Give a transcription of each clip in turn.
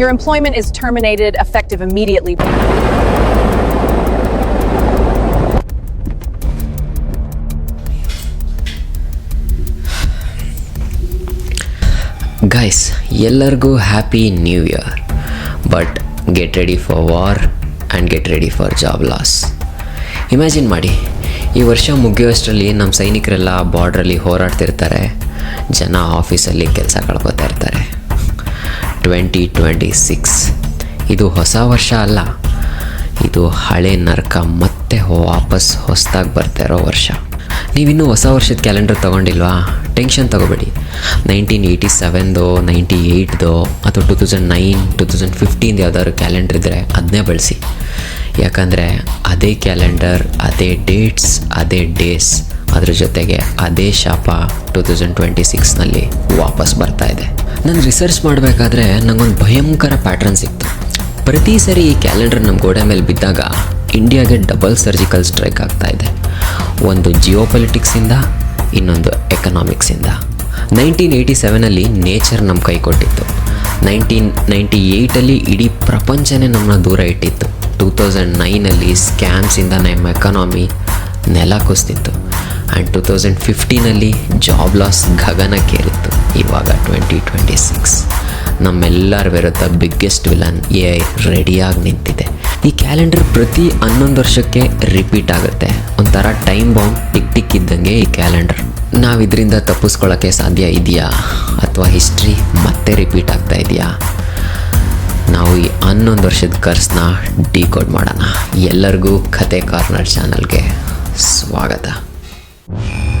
Your employment is terminated effective immediately. Guys ಎಲ್ಲರಿಗೂ happy new year but get ready for war and get ready for job loss imagine ಮಾಡಿ, ಈ ವರ್ಷ ಮುಗಿಯೋಷ್ಟರಲ್ಲಿ ನಮ್ಮ ಸೈನಿಕರೆಲ್ಲ ಬಾರ್ಡ್ರಲ್ಲಿ ಹೋರಾಡ್ತಿರ್ತಾರೆ. ಜನ ಆಫೀಸಲ್ಲಿ ಕೆಲಸ ಕಳ್ಕೊತಾ ಇರ್ತಾರೆ. ಟ್ವೆಂಟಿ ಟ್ವೆಂಟಿ ಸಿಕ್ಸ್ ಇದು ಹೊಸ ವರ್ಷ ಅಲ್ಲ. ಇದು ಹಳೆ ನರ್ಕ ಮತ್ತೆ ವಾಪಸ್ ಹೊಸದಾಗಿ ಬರ್ತಾ ಇರೋ ವರ್ಷ. ನೀವಿನ್ನೂ ಹೊಸ ವರ್ಷದ ಕ್ಯಾಲೆಂಡರ್ ತೊಗೊಂಡಿಲ್ವಾ? ಟೆನ್ಷನ್ ತೊಗೋಬೇಡಿ. ನೈನ್ಟೀನ್ ಏಯ್ಟಿ ಸೆವೆನ್ದು ನೈಂಟಿ ಏಯ್ಟ್ದು, ಅಥವಾ two thousand nine, two thousand ಫಿಫ್ಟೀನ್ದು ಯಾವ್ದಾದ್ರು ಕ್ಯಾಲೆಂಡರ್ ಇದ್ದರೆ ಅದನ್ನೇ ಬಳಸಿ. ಯಾಕಂದರೆ ಅದೇ ಕ್ಯಾಲೆಂಡರ್, ಅದೇ ಡೇಟ್ಸ್, ಅದೇ ಡೇಸ್. ಅದ್ರ ಜೊತೆಗೆ ಅದೇ ಶಾಪ ಟೂ ತೌಸಂಡ್ ಟ್ವೆಂಟಿ ಸಿಕ್ಸ್ನಲ್ಲಿ ವಾಪಸ್ ಬರ್ತಾ ಇದೆ. ನಾನು ರಿಸರ್ಚ್ ಮಾಡಬೇಕಾದ್ರೆ ನನಗೊಂದು ಭಯಂಕರ ಪ್ಯಾಟ್ರನ್ ಸಿಕ್ತು. ಪ್ರತಿ ಸರಿ ಈ ಕ್ಯಾಲೆಂಡರ್ ನಮ್ಮ ಗೋಡೆ ಮೇಲೆ ಬಿದ್ದಾಗ ಇಂಡಿಯಾಗೆ ಡಬಲ್ ಸರ್ಜಿಕಲ್ ಸ್ಟ್ರೈಕ್ ಆಗ್ತಾ ಇದೆ. ಒಂದು ಜಿಯೋ ಪೊಲಿಟಿಕ್ಸಿಂದ ಇನ್ನೊಂದು ಎಕನಾಮಿಕ್ಸಿಂದ ನೈನ್ಟೀನ್ ಏಯ್ಟಿ ಸೆವೆನಲ್ಲಿ ನೇಚರ್ ನಮ್ಮ ಕೈ ಕೊಟ್ಟಿತ್ತು. ನೈನ್ಟೀನ್ ನೈಂಟಿ ಏಯ್ಟಲ್ಲಿ ಇಡೀ ಪ್ರಪಂಚನೇ ನಮ್ಮನ್ನ ದೂರ ಇಟ್ಟಿತ್ತು. ಟೂ ತೌಸಂಡ್ ನೈನಲ್ಲಿ ಸ್ಕ್ಯಾಮ್ಸಿಂದ ನಮ್ಮ ಎಕನಾಮಿ ನೆಲ ಕುಸ್ತಿತ್ತು ಆ್ಯಂಡ್ ಟು ತೌಸಂಡ್ ಫಿಫ್ಟೀನಲ್ಲಿ ಜಾಬ್ ಲಾಸ್ ಗಗನಕ್ಕೇರಿತ್ತು ಇವಾಗ ಟ್ವೆಂಟಿ ಟ್ವೆಂಟಿ ಸಿಕ್ಸ್ ನಮ್ಮೆಲ್ಲರ ವಿರುದ್ಧ ಬಿಗ್ಗೆಸ್ಟ್ ವಿಲನ್ ಎ ಐ ರೆಡಿಯಾಗಿ ನಿಂತಿದೆ. ಈ ಕ್ಯಾಲೆಂಡರ್ ಪ್ರತಿ ಹನ್ನೊಂದು ವರ್ಷಕ್ಕೆ ರಿಪೀಟ್ ಆಗುತ್ತೆ. ಒಂಥರ ಟೈಮ್ ಬಾಂಬ್ ಟಿಕ್ ಟಿಕ್ ಇದ್ದಂಗೆ ಈ ಕ್ಯಾಲೆಂಡರ್ ನಾವು ಇದರಿಂದ ತಪ್ಪಿಸ್ಕೊಳ್ಳೋಕ್ಕೆ ಸಾಧ್ಯ ಇದೆಯಾ? ಅಥವಾ ಹಿಸ್ಟ್ರಿ ಮತ್ತೆ ರಿಪೀಟ್ ಆಗ್ತಾ ಇದೆಯಾ? ನಾವು ಈ ಹನ್ನೊಂದು ವರ್ಷದ ಕರ್ಸ್ನ ಡಿಕೋಡ್ ಮಾಡೋಣ. ಎಲ್ಲರಿಗೂ ಕತೆ ಕಾರ್ನರ್ ಚಾನಲ್ಗೆ ಸ್ವಾಗತ. you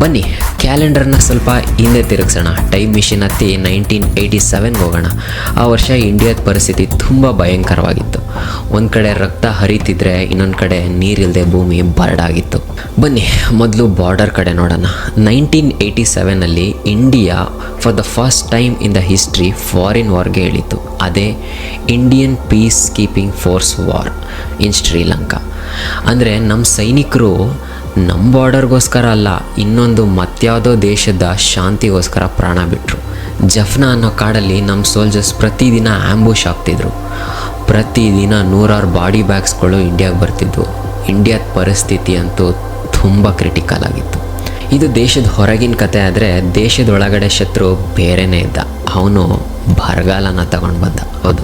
ಬನ್ನಿ, ಕ್ಯಾಲೆಂಡರ್ನ ಸ್ವಲ್ಪ ಹಿಂದೆ ತಿರುಗಿಸೋಣ. ಟೈಮ್ ಮಿಷಿನ್ ಹತ್ತಿ ನೈನ್ಟೀನ್ ಏಯ್ಟಿ ಸೆವೆನ್ಗೆ ಹೋಗೋಣ. ಆ ವರ್ಷ ಇಂಡಿಯಾದ ಪರಿಸ್ಥಿತಿ ತುಂಬ ಭಯಂಕರವಾಗಿತ್ತು. ಒಂದು ಕಡೆ ರಕ್ತ ಹರಿತಿದ್ರೆ ಇನ್ನೊಂದು ಕಡೆ ನೀರಿಲ್ಲದೆ ಭೂಮಿ ಬರಡಾಗಿತ್ತು. ಬನ್ನಿ, ಮೊದಲು ಬಾರ್ಡರ್ ಕಡೆ ನೋಡೋಣ. Nineteen eighty ಸೆವೆನಲ್ಲಿ India for the first time in the history foreign ವಾರ್ಗೆ ಇಳಿತು. ಅದೇ Indian peace keeping force war in Sri Lanka ಅಂದರೆ ನಮ್ಮ ಸೈನಿಕರು ನಮ್ಮ ಬಾರ್ಡರ್ಗೋಸ್ಕರ ಅಲ್ಲ, ಇನ್ನೊಂದು ಮತ್ಯಾವುದೋ ದೇಶದ ಶಾಂತಿಗೋಸ್ಕರ ಪ್ರಾಣ ಬಿಟ್ಟರು ಜಫ್ನಾ ಅನ್ನೋ ಕಾಡಲ್ಲಿ ನಮ್ಮ ಸೋಲ್ಜರ್ಸ್ ಪ್ರತಿದಿನ ಆ್ಯಂಬುಷ್ ಆಗ್ತಿದ್ರು. ಪ್ರತಿದಿನ ನೂರಾರು ಬಾಡಿ ಬ್ಯಾಗ್ಸ್ಗಳು ಇಂಡಿಯಾಗೆ ಬರ್ತಿದ್ವು. ಇಂಡಿಯಾದ ಪರಿಸ್ಥಿತಿ ಅಂತೂ ತುಂಬ ಕ್ರಿಟಿಕಲ್ ಆಗಿತ್ತು. ಇದು ದೇಶದ ಹೊರಗಿನ ಕತೆ ಆದರೆ ದೇಶದ ಒಳಗಡೆ ಶತ್ರು ಬೇರೆನೇ ಇದ್ದ. ಅವನು ಬರಗಾಲನ ತಗೊಂಡು ಬಂದ. ಹೌದು.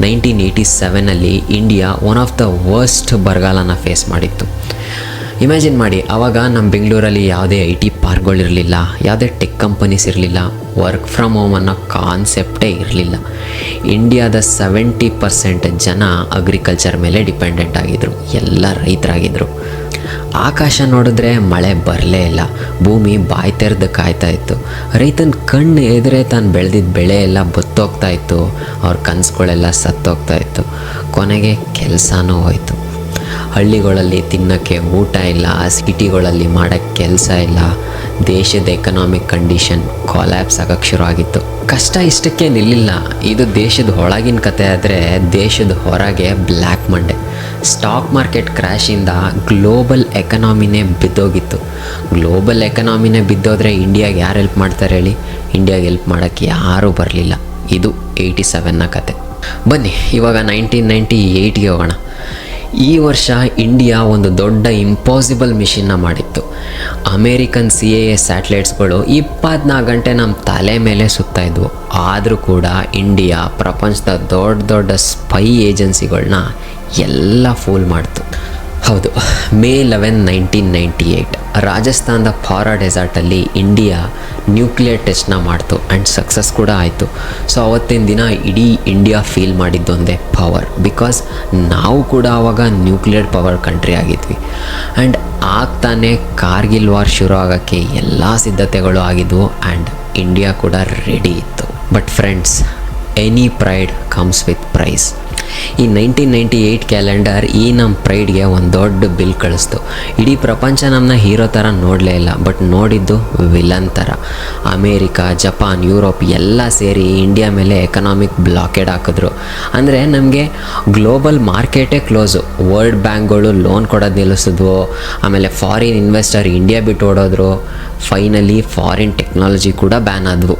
Nineteen eighty ಸೆವೆನಲ್ಲಿ India one of the worst ಬರಗಾಲನ face ಮಾಡಿತ್ತು. ಇಮ್ಯಾಜಿನ್ ಮಾಡಿ ಆವಾಗ ನಮ್ಮ ಬೆಂಗಳೂರಲ್ಲಿ ಯಾವುದೇ ಐ ಟಿ ಪಾರ್ಕ್ಗಳಿರಲಿಲ್ಲ, ಯಾವುದೇ ಟೆಕ್ ಕಂಪನೀಸ್ ಇರಲಿಲ್ಲ ವರ್ಕ್ ಫ್ರಮ್ ಹೋಮ್ ಅನ್ನೋ ಕಾನ್ಸೆಪ್ಟೇ ಇರಲಿಲ್ಲ. ಇಂಡಿಯಾದ ಸೆವೆಂಟಿ ಪರ್ಸೆಂಟ್ ಜನ ಅಗ್ರಿಕಲ್ಚರ್ ಮೇಲೆ ಡಿಪೆಂಡೆಂಟ್ ಆಗಿದ್ದರು ಎಲ್ಲ ರೈತರಾಗಿದ್ದರು ಆಕಾಶ ನೋಡಿದ್ರೆ ಮಳೆ ಬರಲೇ ಇಲ್ಲ, ಭೂಮಿ ಬಾಯಿ ತೆರೆದು ಕಾಯ್ತಾ ಇತ್ತು. ರೈತನ ಕಣ್ಣು ಎದುರೇ ತಾನು ಬೆಳೆದಿದ್ದ ಬೆಳೆ ಎಲ್ಲ ಬತ್ತೋಗ್ತಾ ಇತ್ತು, ಅವ್ರ ಕನಸುಗಳೆಲ್ಲ ಸತ್ತೋಗ್ತಾ ಇತ್ತು. ಕೊನೆಗೆ ಕೆಲಸನೂ ಹೋಯಿತು. ಹಳ್ಳಿಗಳಲ್ಲಿ ತಿನ್ನೋಕ್ಕೆ ಊಟ ಇಲ್ಲ, ಸಿಟಿಗಳಲ್ಲಿ ಮಾಡೋಕ್ಕೆ ಕೆಲಸ ಇಲ್ಲ. ದೇಶದ ಎಕನಾಮಿಕ್ ಕಂಡೀಷನ್ ಕೊಲ್ಯಾಪ್ಸ್ ಆಗೋಕ್ಕೆ ಶುರುವಾಗಿತ್ತು. ಕಷ್ಟ ಇಷ್ಟಕ್ಕೆ ನಿಲ್ಲಿಲ್ಲ. ಇದು ದೇಶದ ಒಳಗಿನ ಕತೆ ಆದರೆ ದೇಶದ ಹೊರಗೆ ಬ್ಲ್ಯಾಕ್ ಮಂಡೆ. ಸ್ಟಾಕ್ ಮಾರ್ಕೆಟ್ ಕ್ರ್ಯಾಶಿಂದ ಗ್ಲೋಬಲ್ ಎಕನಾಮಿನೇ ಬಿದ್ದೋಗಿತ್ತು. ಗ್ಲೋಬಲ್ ಎಕನಾಮಿನೇ ಬಿದ್ದೋದ್ರೆ ಇಂಡಿಯಾಗೆ ಯಾರು ಹೆಲ್ಪ್ ಮಾಡ್ತಾರೆ ಹೇಳಿ? ಇಂಡಿಯಾಗೆ ಹೆಲ್ಪ್ ಮಾಡೋಕ್ಕೆ ಯಾರೂ ಬರಲಿಲ್ಲ. ಇದು ಏಯ್ಟಿ ಸೆವೆನ್ನ ಕತೆ. ಬನ್ನಿ, ಇವಾಗ ನೈನ್ಟೀನ್ ನೈಂಟಿ ಏಯ್ಟ್ಗೆ ಹೋಗೋಣ. ಈ ವರ್ಷ ಇಂಡಿಯಾ ಒಂದು ದೊಡ್ಡ ಇಂಪಾಸಿಬಲ್ ಮಿಷಿನ್ನ ಮಾಡಿತ್ತು. ಅಮೇರಿಕನ್ ಸಿ ಎ ಎ ಸ್ಯಾಟ್ಲೈಟ್ಸ್ಗಳು ಇಪ್ಪತ್ನಾಲ್ಕು ಗಂಟೆ ನಮ್ಮ ತಲೆ ಮೇಲೆ ಸುತ್ತಾ ಇದ್ವು. ಆದರೂ ಕೂಡ ಇಂಡಿಯಾ ಪ್ರಪಂಚದ ದೊಡ್ಡ ದೊಡ್ಡ ಸ್ಪೈ ಏಜೆನ್ಸಿಗಳನ್ನ ಎಲ್ಲ ಫೂಲ್ ಮಾಡ್ತು. ಹೌದು. May eleven nineteen ninety eight ರಾಜಸ್ಥಾನದ ಫಾರಾ ಡೆಸಾರ್ಟಲ್ಲಿ ಇಂಡಿಯಾ ನ್ಯೂಕ್ಲಿಯರ್ ಟೆಸ್ಟ್ನ ಮಾಡ್ತು ಆ್ಯಂಡ್ ಸಕ್ಸಸ್ ಕೂಡ ಆಯಿತು. ಸೊ ಅವತ್ತಿನ ದಿನ ಇಡೀ ಇಂಡಿಯಾ ಫೀಲ್ ಮಾಡಿದ್ದೊಂದೇ ಪವರ್ ಬಿಕಾಸ್ ನಾವು ಕೂಡ ಆವಾಗ ನ್ಯೂಕ್ಲಿಯರ್ ಪವರ್ ಕಂಟ್ರಿ ಆಗಿದ್ವಿ. ಆ್ಯಂಡ್ ಆಗ್ತಾನೆ ಕಾರ್ಗಿಲ್ ವಾರ್ ಶುರು ಆಗೋಕ್ಕೆ ಎಲ್ಲ ಸಿದ್ಧತೆಗಳು ಆಗಿದ್ವು ಆ್ಯಂಡ್ ಇಂಡಿಯಾ ಕೂಡ ರೆಡಿ ಇತ್ತು. But friends any pride comes with price ಈ ನೈನ್ಟೀನ್ ನೈಂಟಿ ಏಯ್ಟ್ ಕ್ಯಾಲೆಂಡರ್ ಈ ನಮ್ಮ ಪ್ರೈಡ್ಗೆ ಒಂದು ದೊಡ್ಡ ಬಿಲ್ ಕಳಿಸ್ತು. ಇಡೀ ಪ್ರಪಂಚ ನಮ್ಮನ್ನ ಹೀರೋ ಥರ ನೋಡಲೇ ಇಲ್ಲ ಬಟ್ ನೋಡಿದ್ದು ವಿಲನ್ ಥರ ಅಮೇರಿಕಾ, ಜಪಾನ್, ಯುರೋಪ್ ಎಲ್ಲ ಸೇರಿ ಇಂಡಿಯಾ ಮೇಲೆ ಎಕನಾಮಿಕ್ ಬ್ಲಾಕೆಡ್ ಹಾಕಿದ್ರು. ಅಂದರೆ ನಮಗೆ ಗ್ಲೋಬಲ್ ಮಾರ್ಕೆಟೇ ಕ್ಲೋಸು ವರ್ಲ್ಡ್ ಬ್ಯಾಂಕ್ಗಳು ಲೋನ್ ಕೊಡೋದು ನಿಲ್ಲಿಸಿದ್ವು ಆಮೇಲೆ ಫಾರಿನ್ ಇನ್ವೆಸ್ಟರ್ ಇಂಡಿಯಾ ಬಿಟ್ಟು ಓಡೋದ್ರು. ಫೈನಲಿ ಫಾರಿನ್ ಟೆಕ್ನಾಲಜಿ ಕೂಡ ಬ್ಯಾನ್ ಆದವು.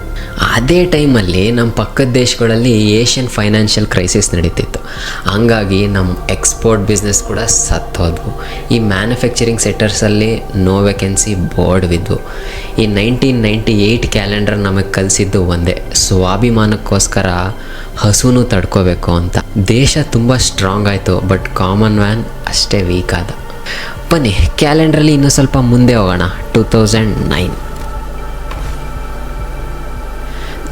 ಅದೇ ಟೈಮಲ್ಲಿ ನಮ್ಮ ಪಕ್ಕದ ದೇಶಗಳಲ್ಲಿ ಏಷ್ಯನ್ ಫೈನಾನ್ಷಿಯಲ್ ಕ್ರೈಸಿಸ್ ನಡೀತಿತ್ತು. ಹಂಗಾಗಿ ನಮ್ಮ ಎಕ್ಸ್ಪೋರ್ಟ್ ಬಿಸ್ನೆಸ್ ಕೂಡ ಸತ್ತೋದ್ವು. ಈ ಮ್ಯಾನುಫ್ಯಾಕ್ಚರಿಂಗ್ ಸೆಕ್ಟರ್ಸಲ್ಲಿ ನೋ ವೇಕೆನ್ಸಿ ಬೋರ್ಡ್ ಬಿದ್ವು. ಈ ನೈನ್ಟೀನ್ ನೈಂಟಿ ಏಯ್ಟ್ ಕ್ಯಾಲೆಂಡರ್ ನಮಗೆ ಕಲಿಸಿದ್ದು ಒಂದೇ. ಸ್ವಾಭಿಮಾನಕ್ಕೋಸ್ಕರ ಹಸುನು ತಡ್ಕೋಬೇಕು ಅಂತ. ದೇಶ ತುಂಬ ಸ್ಟ್ರಾಂಗ್ ಆಯಿತು ಬಟ್ ಕಾಮನ್ ಮ್ಯಾನ್ ಅಷ್ಟೇ ವೀಕ್ ಆದ. ಬನ್ನಿ ಕ್ಯಾಲೆಂಡ್ರಲ್ಲಿ ಇನ್ನೂ ಸ್ವಲ್ಪ ಮುಂದೆ ಹೋಗೋಣ. ಟೂ ತೌಸಂಡ್ ನೈನ್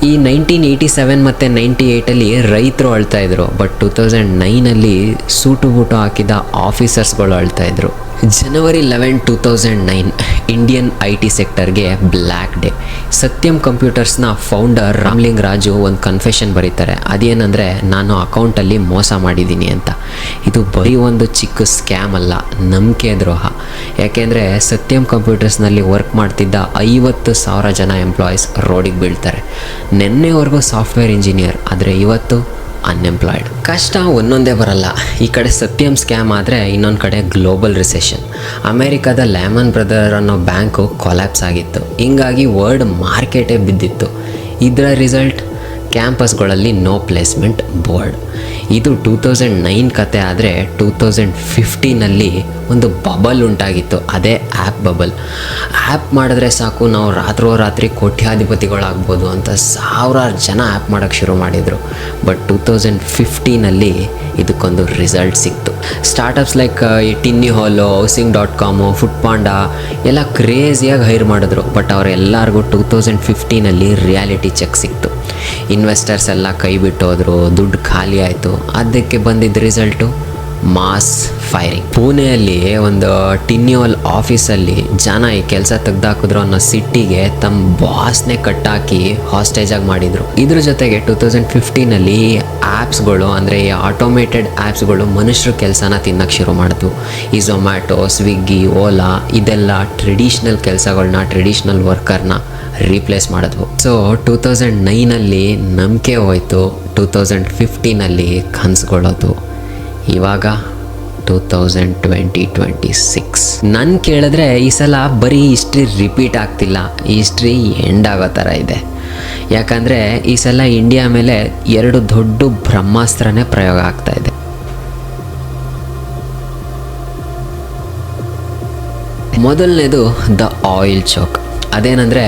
ಈ ನೈನ್ಟೀನ್ ಏಯ್ಟಿ ಸೆವೆನ್ ಮತ್ತು ನೈಂಟಿ ಏಯ್ಟಲ್ಲಿ ರೈತರು ಅಳ್ತಾ ಇದ್ರು ಬಟ್ ಟೂ ತೌಸಂಡ್ ನೈನಲ್ಲಿ ಸೂಟು ಬೂಟು ಹಾಕಿದ ಆಫೀಸರ್ಸ್ಗಳು ಅಳ್ತಾ ಇದ್ರು. ಜನವರಿ eleven two thousand nine Indian I T ಸೆಕ್ಟರ್ಗೆ black day Satyam ಕಂಪ್ಯೂಟರ್ಸ್ನ ಫೌಂಡರ್ ರಾಮ್ಲಿಂಗ್ ರಾಜು ಒಂದು ಕನ್ಫೆಷನ್ ಬರೀತಾರೆ. ಅದೇನೆಂದರೆ, ನಾನು ಅಕೌಂಟಲ್ಲಿ ಮೋಸ ಮಾಡಿದ್ದೀನಿ ಅಂತ. ಇದು ಬರೀ ಒಂದು ಚಿಕ್ಕ ಸ್ಕ್ಯಾಮ್ ಅಲ್ಲ, ನಂಬಿಕೆ ದ್ರೋಹ. ಯಾಕೆಂದರೆ ಸತ್ಯಂ ಕಂಪ್ಯೂಟರ್ಸ್ನಲ್ಲಿ ವರ್ಕ್ ಮಾಡ್ತಿದ್ದ ಐವತ್ತು ಸಾವಿರ ಜನ ಎಂಪ್ಲಾಯೀಸ್ ರೋಡಿಗೆ ಬೀಳ್ತಾರೆ. ನಿನ್ನೆವರೆಗೂ ಸಾಫ್ಟ್ವೇರ್ ಇಂಜಿನಿಯರ್ ಆದರೆ ಇವತ್ತು ಅನ್ಎಂಪ್ಲಾಯ್ಡ್ ಕಷ್ಟ ಒಂದೊಂದೇ ಬರಲ್ಲ. ಈ ಕಡೆ ಸತ್ಯಂ ಸ್ಕ್ಯಾಮ್ ಆದರೆ ಇನ್ನೊಂದು ಕಡೆ ಗ್ಲೋಬಲ್ ರಿಸೆಷನ್ ಅಮೇರಿಕಾದ ಲ್ಯಾಮನ್ ಬ್ರದರ್ ಅನ್ನೋ ಬ್ಯಾಂಕು ಕೊಲ್ಯಾಪ್ಸ್ ಆಗಿತ್ತು. ಹಿಂಗಾಗಿ ವರ್ಲ್ಡ್ ಮಾರ್ಕೆಟೇ ಬಿದ್ದಿತ್ತು. ಇದರ ರಿಸಲ್ಟ್ ಕ್ಯಾಂಪಸ್ಗಳಲ್ಲಿ ನೋ ಪ್ಲೇಸ್ಮೆಂಟ್ ಬೋರ್ಡ್ ಇದು ಟೂ ತೌಸಂಡ್ ನೈನ್ ಕತೆ ಆದರೆ ಟೂ ತೌಸಂಡ್ ಫಿಫ್ಟೀನಲ್ಲಿ ಒಂದು ಬಬಲ್ ಉಂಟಾಗಿತ್ತು. ಅದೇ ಆ್ಯಪ್ ಬಬಲ್ ಆ್ಯಪ್ ಮಾಡಿದ್ರೆ ಸಾಕು, ನಾವು ರಾತ್ರೋರಾತ್ರಿ ಕೋಟ್ಯಾಧಿಪತಿಗಳಾಗ್ಬೋದು ಅಂತ ಸಾವಿರಾರು ಜನ ಆ್ಯಪ್ ಮಾಡೋಕ್ಕೆ ಶುರು ಮಾಡಿದರು. ಬಟ್ ಟೂ ತೌಸಂಡ್ ಫಿಫ್ಟೀನಲ್ಲಿ ಇದಕ್ಕೊಂದು ರಿಸಲ್ಟ್ ಸಿಕ್ತು. ಸ್ಟಾರ್ಟಪ್ಸ್ ಲೈಕ್ ಈ TinyOwl housing dot com Foodpanda ಎಲ್ಲ ಕ್ರೇಜಿಯಾಗಿ ಹೈರ್ ಮಾಡಿದ್ರು. ಬಟ್ ಅವರೆಲ್ಲರಿಗೂ ಟೂ ತೌಸಂಡ್ ಫಿಫ್ಟೀನಲ್ಲಿ ರಿಯಾಲಿಟಿ ಚೆಕ್ ಸಿಕ್ತು. ಇನ್ವೆಸ್ಟರ್ಸ್ ಎಲ್ಲ ಕೈ ಬಿಟ್ಟೋದ್ರು, ದುಡ್ಡು ಖಾಲಿ ಆಯಿತು. ಅದಕ್ಕೆ ಬಂದಿದ್ದ ರಿಸಲ್ಟು ಮಾಸ್ ಫೈರಿಂಗ್. ಪುಣೆಯಲ್ಲಿ ಒಂದು ಟಿನ್ಯೂಲ್ ಆಫೀಸಲ್ಲಿ ಜನ ಈ ಕೆಲಸ ತೆಗೆದಾಕಿದ್ರು ಅನ್ನೋ ಸಿಟ್ಟಿಗೆ ತಮ್ಮ ಬಾಸ್ನೇ ಕಟ್ಟಾಕಿ ಹಾಸ್ಟೇಜಾಗಿ ಮಾಡಿದರು. ಇದ್ರ ಜೊತೆಗೆ ಟೂ ತೌಸಂಡ್ ಫಿಫ್ಟೀನಲ್ಲಿ ಆ್ಯಪ್ಸ್ಗಳು ಅಂದರೆ ಈ ಆಟೋಮೇಟೆಡ್ ಆ್ಯಪ್ಸ್ಗಳು ಮನುಷ್ಯರ ಕೆಲಸನ ತಿನ್ನಕ್ಕೆ ಶುರು ಮಾಡಿದ್ವು. ಈ ಝೊಮ್ಯಾಟೊ ಸ್ವಿಗ್ಗಿ ಓಲಾ ಇದೆಲ್ಲ ಟ್ರೆಡಿಷ್ನಲ್ ಕೆಲಸಗಳನ್ನ ಟ್ರೆಡಿಷ್ನಲ್ ವರ್ಕರ್ನ ರೀಪ್ಲೇಸ್ ಮಾಡಿದ್ವು. ಸೊ ಟೂ ತೌಸಂಡ್ ನೈನಲ್ಲಿ ನಂಬಿಕೆ ಹೋಯಿತು. ಟೂ ತೌಸಂಡ್ ಫಿಫ್ಟೀನಲ್ಲಿ ಕನ್ಸ್ಕೊಳ್ಳೋದು ಇವಾಗ two thousand twenty twenty six ನನ್ನ ಕೇಳಿದ್ರೆ ಈ ಸಲ ಬರೀ ಹಿಸ್ಟ್ರಿ ರಿಪೀಟ್ ಆಗ್ತಿಲ್ಲ. ಹಿಸ್ಟ್ರಿ ಎಂಡ್ ಆಗೋ ಥರ ಇದೆ. ಯಾಕಂದರೆ ಈ ಸಲ ಇಂಡಿಯಾ ಮೇಲೆ ಎರಡು ದೊಡ್ಡ ಬ್ರಹ್ಮಾಸ್ತ್ರನೇ ಪ್ರಯೋಗ ಆಗ್ತಾ ಇದೆ. ಮೊದಲನೇದು ದ ಆಯಿಲ್ ಚೌಕ್ ಅದೇನಂದರೆ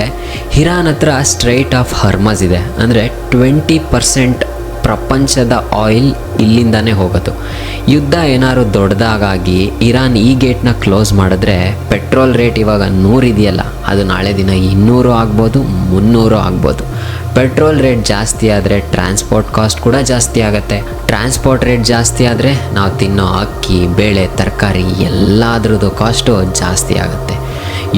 ಹಿರಾನ್ ಹತ್ರ ಸ್ಟ್ರೈಟ್ ಆಫ್ ಹರ್ಮಸ್ ಇದೆ. ಅಂದರೆ ಟ್ವೆಂಟಿ ಪರ್ಸೆಂಟ್ ಪ್ರಪಂಚದ ಆಯಿಲ್ ಇಲ್ಲಿಂದಾನೇ ಹೋಗೋದು. ಯುದ್ಧ ಏನಾದ್ರು ದೊಡ್ಡದಾಗಾಗಿ ಇರಾನ್ ಈ ಗೇಟ್ನ ಕ್ಲೋಸ್ ಮಾಡಿದ್ರೆ ಪೆಟ್ರೋಲ್ ರೇಟ್ ಇವಾಗ ನೂರು ಇದೆಯಲ್ಲ, ಅದು ನಾಳೆ ದಿನ ಇನ್ನೂರು ಆಗ್ಬೋದು, ಮುನ್ನೂರು ಆಗ್ಬೋದು. ಪೆಟ್ರೋಲ್ ರೇಟ್ ಜಾಸ್ತಿ ಆದರೆ ಟ್ರಾನ್ಸ್ಪೋರ್ಟ್ ಕಾಸ್ಟ್ ಕೂಡ ಜಾಸ್ತಿ ಆಗುತ್ತೆ. ಟ್ರಾನ್ಸ್ಪೋರ್ಟ್ ರೇಟ್ ಜಾಸ್ತಿ ಆದರೆ ನಾವು ತಿನ್ನೋ ಅಕ್ಕಿ, ಬೇಳೆ, ತರಕಾರಿ ಎಲ್ಲದ್ರದ್ದು ಕಾಸ್ಟು ಜಾಸ್ತಿ ಆಗುತ್ತೆ.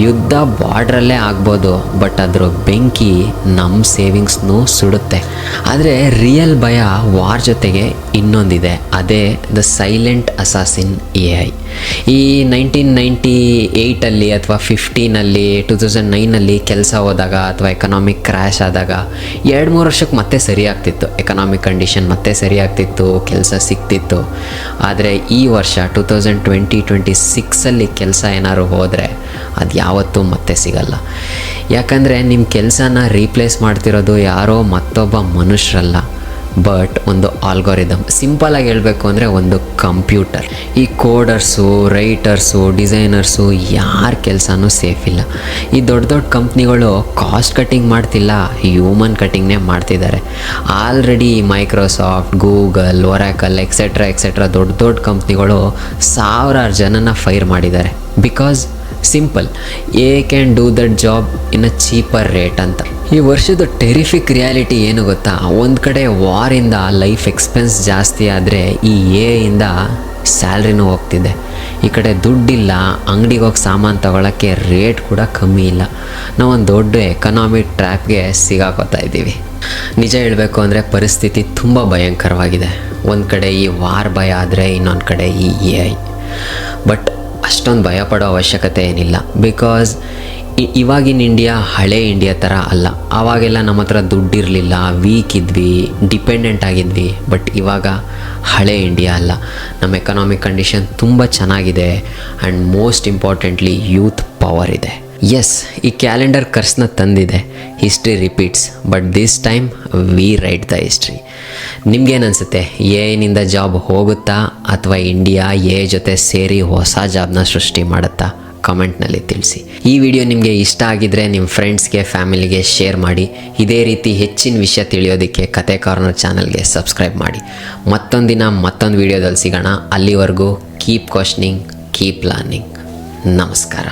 ಯುದ್ಧ ಬಾರ್ಡ್ರಲ್ಲೇ ಆಗ್ಬೋದು, ಬಟ್ ಅದರ ಬೆಂಕಿ ನಮ್ಮ ಸೇವಿಂಗ್ಸ್ನೂ ಸುಡುತ್ತೆ. ಆದರೆ ರಿಯಲ್ ಭಯ ವಾರ್ ಜೊತೆಗೆ ಇನ್ನೊಂದಿದೆ. ಅದೇ the silent assassin A I. ಈ ನೈನ್ಟೀನ್ ನೈಂಟಿ ಏಯ್ಟಲ್ಲಿ ಅಥವಾ ಫಿಫ್ಟೀನಲ್ಲಿ, ಟೂ ತೌಸಂಡ್ ನೈನಲ್ಲಿ ಕೆಲಸ ಹೋದಾಗ ಅಥವಾ ಎಕನಾಮಿಕ್ ಕ್ರ್ಯಾಶ್ ಆದಾಗ ಎರಡು ಮೂರು ವರ್ಷಕ್ಕೆ ಮತ್ತೆ ಸರಿ ಆಗ್ತಿತ್ತು ಎಕನಾಮಿಕ್ ಕಂಡೀಷನ್ ಮತ್ತೆ ಸರಿ ಆಗ್ತಿತ್ತು ಕೆಲಸ ಸಿಗ್ತಿತ್ತು. ಆದರೆ ಈ ವರ್ಷ ಟೂ ತೌಸಂಡ್ ಟ್ವೆಂಟಿ ಟ್ವೆಂಟಿ ಸಿಕ್ಸಲ್ಲಿ ಕೆಲಸ ಏನಾದ್ರು ಹೋದರೆ ಅದು ಯಾವತ್ತೂ ಮತ್ತೆ ಸಿಗಲ್ಲ. ಯಾಕಂದರೆ ನಿಮ್ಮ ಕೆಲಸನ ರೀಪ್ಲೇಸ್ ಮಾಡ್ತಿರೋದು ಯಾರೋ ಮತ್ತೊಬ್ಬ ಮನುಷ್ಯರಲ್ಲ ಬಟ್ ಒಂದು ಆಲ್ಗೊರಿದಮ್ ಸಿಂಪಲಾಗಿ ಹೇಳಬೇಕು ಅಂದರೆ ಒಂದು ಕಂಪ್ಯೂಟರ್ ಈ ಕೋಡರ್ಸು ರೈಟರ್ಸು ಡಿಸೈನರ್ಸು ಯಾರ ಕೆಲಸನೂ ಸೇಫ್ ಇಲ್ಲ. ಈ ದೊಡ್ಡ ದೊಡ್ಡ ಕಂಪ್ನಿಗಳು ಕಾಸ್ಟ್ ಕಟ್ಟಿಂಗ್ ಮಾಡ್ತಿಲ್ಲ ಹ್ಯೂಮನ್ ಕಟ್ಟಿಂಗ್ನೇ ಮಾಡ್ತಿದ್ದಾರೆ. Already Microsoft Google Oracle etcetera etcetera ದೊಡ್ಡ ದೊಡ್ಡ ಕಂಪ್ನಿಗಳು ಸಾವಿರಾರು ಜನನ ಫೈರ್ ಮಾಡಿದ್ದಾರೆ. Because simple AI can do that job in a cheaper rate ಅಂತ. ಈ ವರ್ಷದ ಟೆರಿಫಿಕ್ ರಿಯಾಲಿಟಿ ಏನು ಗೊತ್ತಾ? ಒಂದು ಕಡೆ ವಾರಿಂದ ಲೈಫ್ ಎಕ್ಸ್ಪೆನ್ಸ್ ಜಾಸ್ತಿ ಆದರೆ ಈ ಎ ಇಂದ ಸ್ಯಾಲ್ರಿನೂ ಹೋಗ್ತಿದೆ. ಈ ಕಡೆ ದುಡ್ಡಿಲ್ಲ, ಅಂಗಡಿಗೆ ಹೋಗಿ ಸಾಮಾನು ತಗೊಳ್ಳೋಕ್ಕೆ ರೇಟ್ ಕೂಡ ಕಮ್ಮಿ ಇಲ್ಲ. ನಾವೊಂದು ದೊಡ್ಡ ಎಕನಾಮಿಕ್ ಟ್ರ್ಯಾಪ್ಗೆ ಸಿಗಾಕೋತಾ ಇದ್ದೀವಿ. ನಿಜ ಹೇಳಬೇಕು ಅಂದರೆ ಪರಿಸ್ಥಿತಿ ತುಂಬ ಭಯಂಕರವಾಗಿದೆ. ಒಂದು ಕಡೆ ಈ ವಾರ್ ಭಯ ಆದರೆ ಇನ್ನೊಂದು ಕಡೆ ಈ ಎ ಐ ಬಟ್ ಅಷ್ಟೊಂದು ಭಯ ಪಡೋ ಅವಶ್ಯಕತೆ ಏನಿಲ್ಲ. ಬಿಕಾಸ್ ಇವಾಗಿನ ಇಂಡಿಯಾ ಹಳೆ ಇಂಡಿಯಾ ಥರ ಅಲ್ಲ. ಆವಾಗೆಲ್ಲ ನಮ್ಮ ಹತ್ರ ದುಡ್ಡಿರಲಿಲ್ಲ ವೀಕ್ ಇದ್ವಿ ಡಿಪೆಂಡೆಂಟ್ ಆಗಿದ್ವಿ ಬಟ್ ಇವಾಗ ಹಳೆ ಇಂಡಿಯಾ ಅಲ್ಲ. ನಮ್ಮ ಎಕನಾಮಿಕ್ ಕಂಡೀಷನ್ ತುಂಬ ಚೆನ್ನಾಗಿದೆ and most importantly youth power ಇದೆ. ಎಸ್ ಈ ಕ್ಯಾಲೆಂಡರ್ ಕರ್ಸ್ನ ತಂದಿದೆ. History repeats but this time we write the history ನಿಮ್ಗೇನು ಅನಿಸುತ್ತೆ ಎ ಐನಿಂದ ಜಾಬ್ ಹೋಗುತ್ತಾ, ಅಥವಾ ಇಂಡಿಯಾ ಎ ಜೊತೆ ಸೇರಿ ಹೊಸ ಜಾಬ್ನ ಸೃಷ್ಟಿ ಮಾಡುತ್ತಾ? ಕಮೆಂಟ್ನಲ್ಲಿ ತಿಳಿಸಿ. ಈ ವಿಡಿಯೋ ನಿಮಗೆ ಇಷ್ಟ ಆಗಿದ್ರೆ ನಿಮ್ಮ ಫ್ರೆಂಡ್ಸ್ಗೆ ಫ್ಯಾಮಿಲಿಗೆ ಶೇರ್ ಮಾಡಿ. ಇದೇ ರೀತಿ ಹೆಚ್ಚಿನ ವಿಷಯ ತಿಳಿಯೋದಕ್ಕೆ ಕತೆ ಕಾರ್ನರ್ ಚಾನಲ್ಗೆ ಸಬ್ಸ್ಕ್ರೈಬ್ ಮಾಡಿ. ಮತ್ತೊಂದಿನ ಮತ್ತೊಂದು ವಿಡಿಯೋದಲ್ಲಿ ಸಿಗೋಣ. ಅಲ್ಲಿವರೆಗೂ ಕೀಪ್ ಕ್ವಶ್ನಿಂಗ್ ಕೀಪ್ ಲರ್ನಿಂಗ್ ನಮಸ್ಕಾರ.